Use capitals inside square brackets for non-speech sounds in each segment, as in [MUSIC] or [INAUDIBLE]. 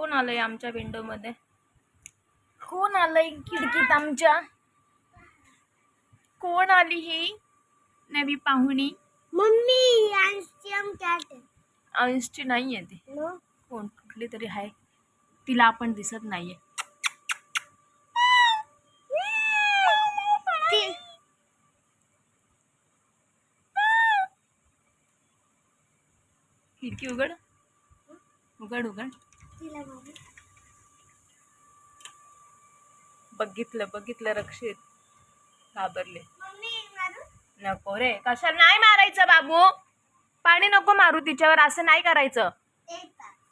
कोण आलंय आमच्या विंडो मध्ये? कोण आलंय खिडकीत आमच्या? कोण आली ही? नवी पाहुणी? मम्मी अंशची नाहीये ती. कोण कुठली तरी आहे. तिला आपण दिसत नाहीये. खिडकी उघड. उघड उघड. बघितलं बघितलं रक्षित. घाबरले. नको रे कशाला नाही मारायचं बाबू? पाणी नको मारू तिच्यावर असं नाही करायचं.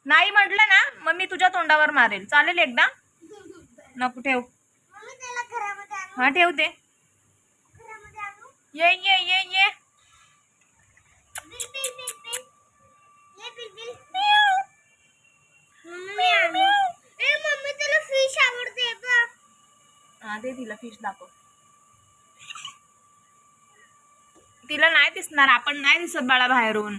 नाही म्हटलं ना मग मी तुझ्या तोंडावर मारेल. चालेल एकदा? [LAUGHS] नको ठेव. हा ठेवते ये ये ये ये मम्मी तुला फिश आवडते का हा दे तिला फिश दाखव. तिला नाही दिसणार आपण नाही दिसत बाळा बाहेरून.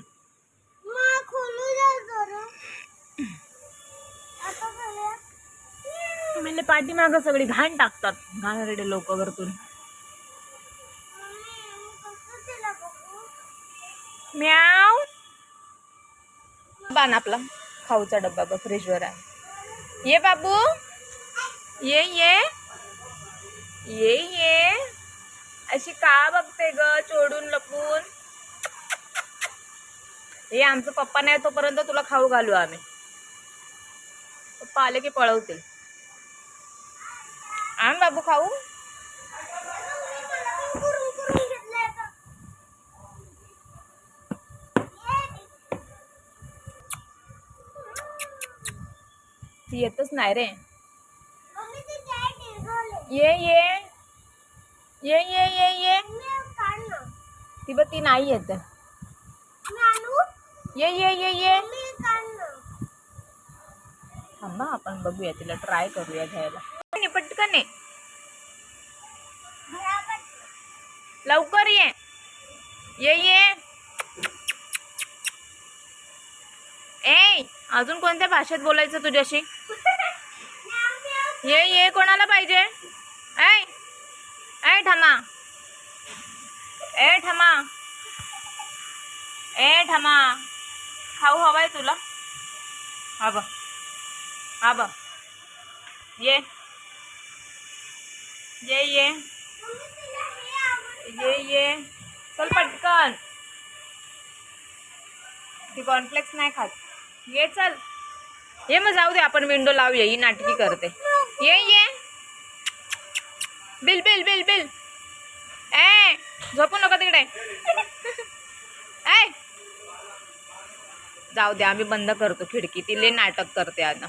म्हणजे पाठीमाग सगळी घाण टाकतात घाणेरडे लोक वरतून. म्याव. बाण आपला खाऊचा डब्बा बघ फ्रीजवर आहे. ये बाबू. ये ये. ये ये. अशी का बघते ग चोडून लपून? हे आमचं पप्पा नाही तोपर्यंत तुला खाऊ घालू आम्ही. पप्पा आले की पळवतील. आण बाबू खाऊ. ती येतच नाही रे. ये ये ये ये ये ये. ती बघ ती नाही येत? ये ये ये ये. थांबा आपण बघूया तिला ट्राय करूया घ्यायला पटकन ये. लवकर ये ये ये ए अजून कोणत्या भाषेत बोलायचं तुझ्याशी. [LAUGHS] ये ये कोणाला पाहिजे ऐ ठमा. ए ठमा. ए ठमा. खाऊ हवाय तुला? हा बघ. हा बघ. ये. ये ये. ये ये. चल पटकन. ती कॉर्नफ्लेक्स नाही खात. ये चल. ये मग जाऊ दे आपण विंडो लावूया. ही नाटकी करते. ये ये. बिल बिल बिल बिल. ए झोपू नका तिकडे. ए. जाऊ दे आम्ही बंद करतो खिडकी. ती नाटक करते आता.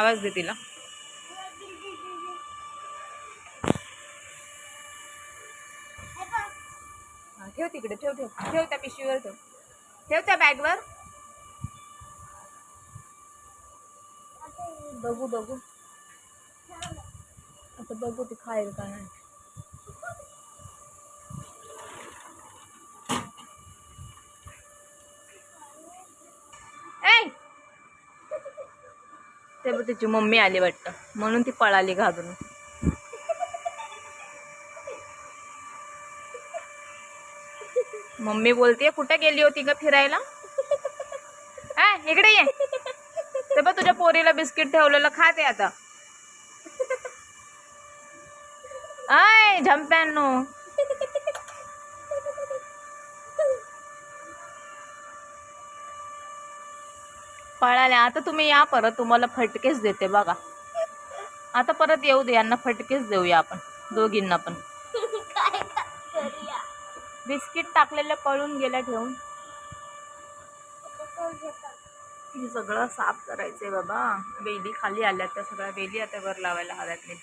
आवाज दे तिला. ठेव तिकडे ठेव ठेव. ठेव त्या पिशवीवर ठेव. ठेव त्या बॅगवर. बघू बघू. आता बघू ती खाईल का नाही. ते पण तिची मम्मी आली वाटतं. म्हणून ती पळाली घाबरून मम्मी बोलते कुठे गेली होती ग फिरायला? इकडे ये. ते पण तुझ्या पोरीला बिस्किट ठेवलेलं खाते आता. आय झंप्यांनो पळाल्या. आता तुम्ही या परत तुम्हाला फटकेच देते बघा. आता परत येऊ दे यांना फटकेच देऊया आपण दोघींना पण. बिस्किट टाकलेलं पळून गेल्या ठेवून. हे सगळं साफ करायचंय बाबा. वेली खाली आल्यात त्या सगळ्या वेली आता वर लावायला हव्यात. नाही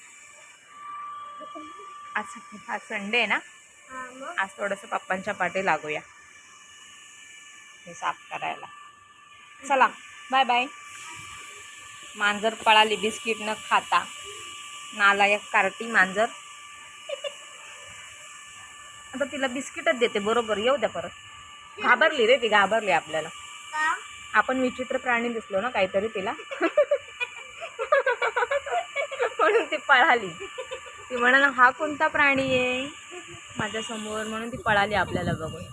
आज आज संडे आहे ना? आज थोडंसं पप्पांच्या पाठी लागूया. हे साफ करायला. चला बाय बाय मांजर पळाली बिस्किट न खाता. नालायक कार्टी मांजर. आता तिला बिस्किटच देते बरोबर. येऊ द्या परत. घाबरली रे ती घाबरली आपल्याला. आपण विचित्र प्राणी दिसलो ना काहीतरी तिला. [LAUGHS] म्हणून ती पळाली. ती म्हणाल हा कोणता प्राणी आहे? माझ्यासमोर म्हणून ती पळाली आपल्याला बघून.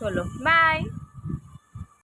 चलो बाय